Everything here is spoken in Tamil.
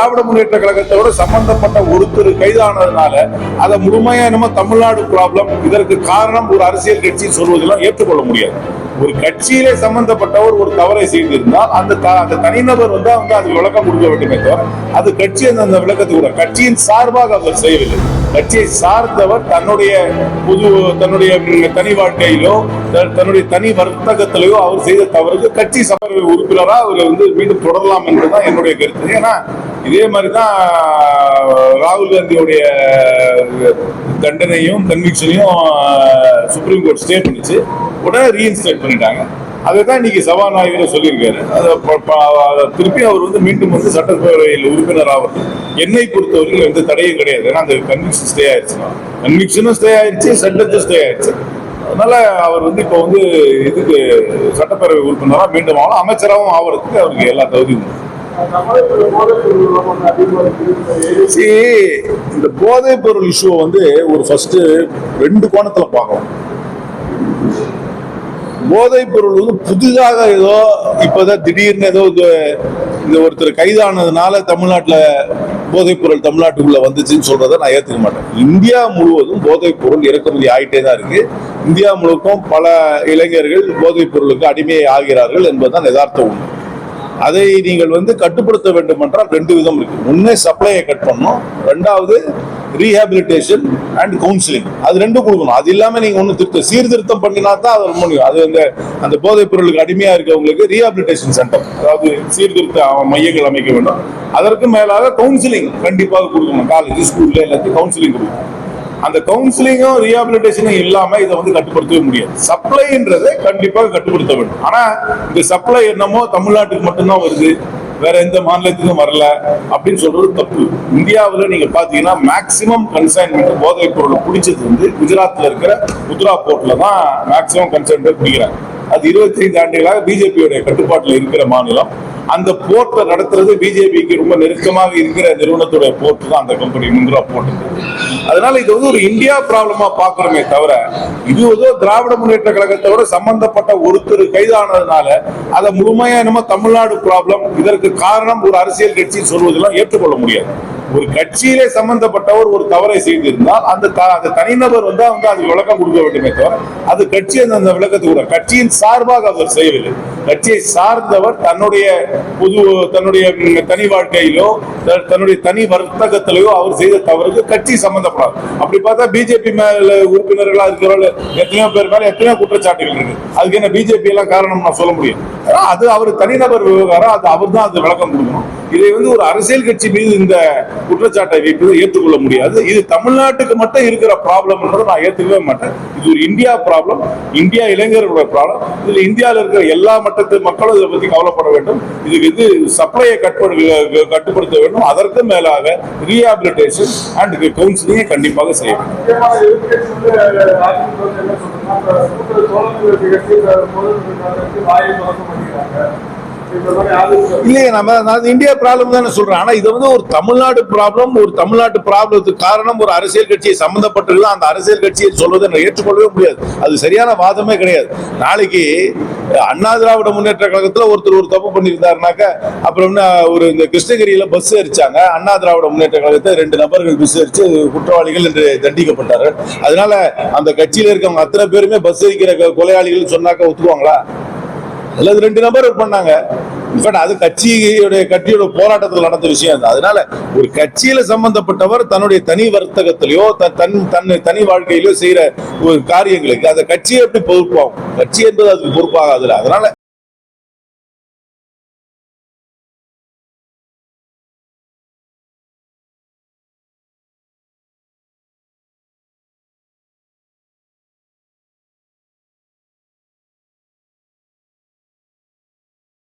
திராவிட முன்னேற்ற கழகத்தோட சம்பந்தப்பட்ட ஒருத்தர் கைதானதுனால அதை முழுமையா என்னமோ தமிழ்நாடு ப்ராப்ளம் இதற்கு காரணம் ஒரு அரசியல் கட்சி சொல்வதெல்லாம் ஏற்றுக்கொள்ள முடியாது. ஒரு கட்சியிலே சம்பந்தப்பட்டவர் ஒரு தவறை செய்திருந்தால் அந்த அந்த தனிநபர் வந்து அவங்க அதுக்கு விளக்கம் கொடுக்க வேண்டுமே தவிர அது கட்சி அந்த அந்த விளக்கத்தை கூட கட்சியின் சார்பாக அவர் செய்யவில்லை. கட்சியை சார்ந்தவர் தன்னுடைய புது தன்னுடைய தனி வாழ்க்கையிலோ த- தன்னுடைய தனி வர்த்தகத்திலேயோ அவர் செய்த தவறுக்கு கட்சி சபை உறுப்பினராக அவர் வந்து மீண்டும் தொடரலாம் என்பதுதான் என்னுடைய கருத்து. ஏன்னா இதே மாதிரி தான் ராகுல் காந்தியுடைய தண்டனையும் கன்விக்ஷனையும் சுப்ரீம் கோர்ட் ஸ்டே பண்ணிச்சு. உடனே ரீஇன்ஸ்டேட் பண்ணிட்டாங்க. அதை தான் இன்னைக்கு சபாநாயகர் சொல்லியிருக்காரு. அதை அதை திருப்பி அவர் வந்து மீண்டும் வந்து சட்டப்பேரவையில் உறுப்பினர் ஆவது என்னை பொறுத்தவரைக்கும் எந்த தடையும் கிடையாது. ஏன்னா அந்த கன்விக்ஷன் ஸ்டே ஆயிடுச்சுன்னா கன்விக்ஷனும் ஸ்டே ஆயிடுச்சு சட்டத்தும் ஸ்டே ஆயிடுச்சு அதனால அவர் வந்து இப்போ வந்து இதுக்கு சட்டப்பேரவை உறுப்பினராக மீண்டும் ஆகலாம். அமைச்சராகவும் ஆவறதுக்கு அவருக்கு எல்லா தகுதியும் உண்டு. இந்த போதைப் பொருள் இஷ்யூ வந்து ஒரு ஃபர்ஸ்ட் ரெண்டு கோணத்துல பார்க்கலாம் போதைப் பொருள் வந்து புதிதாக ஏதோ இப்பதான் திடீர்னு ஏதோ இந்த ஒருத்தர் கைதானதுனால தமிழ்நாட்டுல போதைப் பொருள் தமிழ்நாட்டுக்குள்ள வந்துச்சுன்னு சொல்றதை நான் ஏத்துக்க மாட்டேன். இந்தியா முழுவதும் போதைப் பொருள் இறக்குமதி ஆயிட்டே தான் இருக்கு. இந்தியா முழுக்கும் பல இளைஞர்கள் போதைப் பொருளுக்கு அடிமை ஆகிறார்கள் என்பதுதான் யதார்த்த உண்மை. அதை நீங்கள் வந்து கட்டுப்படுத்த வேண்டும் என்றால் ரெண்டு விதம் இருக்கு. ஒண்ணு சப்ளையை கட் பண்ணணும். ரெண்டாவது ரீஹாபிலிட்டேஷன் அண்ட் கவுன்சிலிங் அது ரெண்டும் கொடுக்கணும். அது இல்லாம நீங்க ஒண்ணு திருத்த சீர்திருத்தம் பண்ணினா தான் அது ரொம்ப முடியும். அது அந்த அந்த போதைப் பொருளுக்கு அடிமையா இருக்கவங்களுக்கு ரீஹாபிலிட்டேஷன் சென்டர் அதாவது சீர்திருத்த மையங்கள் அமைக்க வேண்டும். அதற்கு மேலாக கவுன்சிலிங் கண்டிப்பாக கொடுக்கணும். காலேஜ் ஸ்கூல்ல எல்லாத்தையும் கவுன்சிலிங் கொடுக்கணும். அந்த கவுன்சிலிங்கும் ரீஹாபிலிட்டேஷனும் இல்லாம இதை வந்து கட்டுப்படுத்தவே முடியாது. சப்ளைன்றதை கண்டிப்பாக கட்டுப்படுத்த வேண்டும். ஆனா இந்த சப்ளை என்னமோ தமிழ்நாட்டுக்கு மட்டும்தான் வருது. வேற எந்த மாநிலத்துக்கும் வரல அப்படின்னு சொல்றது தப்பு. இந்தியாவில் நீங்க பாத்தீங்கன்னா மேக்சிமம் கன்சைன்மெண்ட் போதைப் பொருளை பிடிச்சது வந்து குஜராத்ல இருக்கிற உத்ரா போர்ட்ல தான் மேக்சிமம் கன்சைன்மெண்ட் பிடிக்கிறாங்க அது 25 ஆண்டுகளாக பிஜேபியோட கட்டுப்பாட்டில் இருக்கிற மாநிலம். அந்த போர்ட்டை நடத்துறது பிஜேபிக்கு ரொம்ப நெருக்கமாக இருக்கிற நிறுவனத்துடைய போர்ட் தான் அந்த கம்பெனி முந்திரா போர்ட் அதனால இது வந்து ஒரு இந்தியா ப்ராப்ளமா பாக்குறோமே தவிர இது வந்து திராவிட முன்னேற்ற கழகத்தோட சம்பந்தப்பட்ட ஒருத்தர் கைதானதுனால அதை முழுமையா என்னமோ தமிழ்நாடு ப்ராப்ளம் இதற்கு காரணம் ஒரு அரசியல் கட்சி சொல்வதெல்லாம் ஏற்றுக்கொள்ள முடியாது. ஒரு கட்சியிலே சம்பந்தப்பட்டவர் ஒரு தவறை செய்திருந்தால் அந்த த- அந்த தனிநபர் வந்து அவங்க அது விளக்கம் கொடுக்க வேண்டுமே தவிர அது கட்சி அந்த அந்த விளக்கத்தை கூட கட்சியின் சார்பாக அவர் செய்யவில்லை. கட்சியை சார்ந்தவர் தன்னுடைய புது தன்னுடைய தனி வாழ்க்கையிலோ தன்னுடைய தனி வர்த்தகத்திலேயோ அவர் செய்த தவறுக்கு கட்சி சம்பந்தப்படாது. அப்படி பார்த்தா பிஜேபி மேல உறுப்பினர்களா இருக்கிறவர்கள் எத்தனையோ பேர் மேல எத்தனையோ குற்றச்சாட்டுகள் இருக்கு. அதுக்கு என்ன பிஜேபி எல்லாம் காரணம் நான் சொல்ல முடியும். அது அவர் தனிநபர் விவகாரம் அது அவர் தான் அது விளக்கம் கொடுக்கணும். இதை வந்து ஒரு அரசியல் கட்சி மீது இந்த குற்றச்சாட்டை வைப்பது ஏற்றுக்கொள்ள முடியாது. இது தமிழ்நாட்டுக்கு மட்டும் இருக்கிற ப்ராப்ளம் நான் ஏற்றுக்கவே மாட்டேன். இது ஒரு இந்தியா ப்ராப்ளம் இந்தியா இளைஞர்களோட ப்ராப்ளம் இதுல இந்தியாவில் இருக்கிற எல்லா மட்டத்து மக்களும் இதை பத்தி கவலைப்பட வேண்டும். இதுக்கு இது சப்ளையை கட்டுப்படு கட்டுப்படுத்த வேண்டும். அதற்கு மேலாக ரீஹாபிலிட்டேஷன் அண்ட் கவுன்சிலிங்கை கண்டிப்பாக செய்ய வேண்டும். இல்லையே நம்ம நான் இந்தியா ப்ராப்ளம் தானே சொல்றேன். ஆனா இது வந்து ஒரு தமிழ்நாடு ப்ராப்ளம் ஒரு தமிழ்நாட்டு ப்ராப்ளத்துக்கு காரணம் ஒரு அரசியல் கட்சியை சம்பந்தப்பட்டிருக்கலாம் அந்த அரசியல் கட்சியை சொல்வதை நான் ஏற்றுக்கொள்ளவே முடியாது. அது சரியான வாதமே கிடையாது. நாளைக்கு அண்ணா திராவிட முன்னேற்ற கழகத்துல ஒருத்தர் ஒரு தப்பு பண்ணியிருந்தாருனாக்க அப்புறம் என்ன ஒரு இந்த கிருஷ்ணகிரியில பஸ் எரிச்சாங்க அண்ணா திராவிட முன்னேற்ற கழகத்தை ரெண்டு நபர்கள் பஸ் எரிச்சு குற்றவாளிகள் என்று தண்டிக்கப்பட்டார்கள். அதனால அந்த கட்சியில இருக்கவங்க அத்தனை பேருமே பஸ் எரிக்கிற கொலையாளிகள் சொன்னாக்க ஒத்துக்குவாங்களா? அல்லது ரெண்டு நபர் பண்ணாங்க. இன்ஃபேக்ட் அது கட்சியுடைய கட்சியோட போராட்டத்தில் நடந்த விஷயம் தான் அதனால ஒரு கட்சியில சம்பந்தப்பட்டவர் தன்னுடைய தனி வர்த்தகத்திலேயோ த- தன் தன் தனி வாழ்க்கையிலோ செய்யற ஒரு காரியங்களுக்கு அந்த கட்சியை எப்படி பொறுப்பாகும்? கட்சி என்பது அதுக்கு பொறுப்பாகாதுல அதனால